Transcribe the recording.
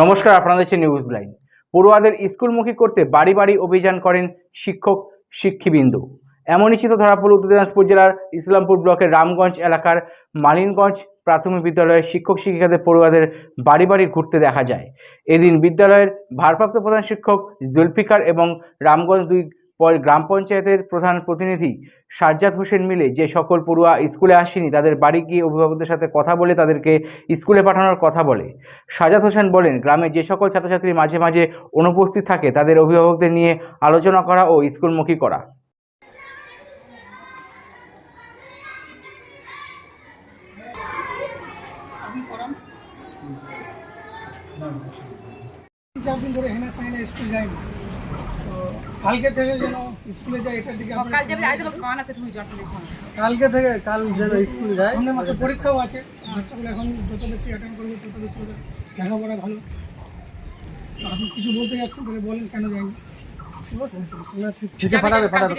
নমস্কার, আপনাদের সে news line পড়ুয়াদের স্কুলমুখী করতে বাড়ি বাড়ি অভিযান করেন শিক্ষক, শিক্ষিবৃন্দ। এমনই চিত্র ধরা পড়ল উত্তর দিনাজপুর জেলার ইসলামপুর ব্লকের রামগঞ্জ এলাকার মালিনগঞ্জ প্রাথমিক বিদ্যালয়ের শিক্ষক, শিক্ষিকাদের পড়ুয়াদের বাড়ি বাড়ি ঘুরতে দেখা যায়। এদিন বিদ্যালয়ের ভারপ্রাপ্ত প্রধান শিক্ষক জুলফিকার এবং রামগঞ্জ দুই গ্রাম পঞ্চায়েতের প্রধান প্রতিনিধি সাজ্জাদ হোসেন মিলে যে সকল পড়ুয়া স্কুলে আসেনি, তাদের বাড়ি গিয়ে অভিভাবকদের সাথে কথা বলে তাদেরকে স্কুলে পাঠানোর কথা বলে। সাজাদ হোসেন বলেন, গ্রামে যে সকল ছাত্রছাত্রী মাঝে মাঝে অনুপস্থিত থাকে, তাদের অভিভাবকদের নিয়ে আলোচনা করা ও স্কুলমুখী করা। চার দিন ধরে হেনা স্কুল যায়নি কালকে থেকে যেন স্কুলে যায় এটার দিকে কাল যাবে আজ যাবে তুমি জট কালকে থেকে কাল যেন স্কুল যায় সামনের মাসে পরীক্ষাও আছে। বাচ্চাগুলো এখন যত বেশি অ্যাটেন্ড করবে তত বেশি ওদের লেখাপড়া ভালো। আপনি কিছু বলতে যাচ্ছেন তাহলে বলেন কেন যায়নি? ঠিক আছে পাঠাবে পাঠাবে।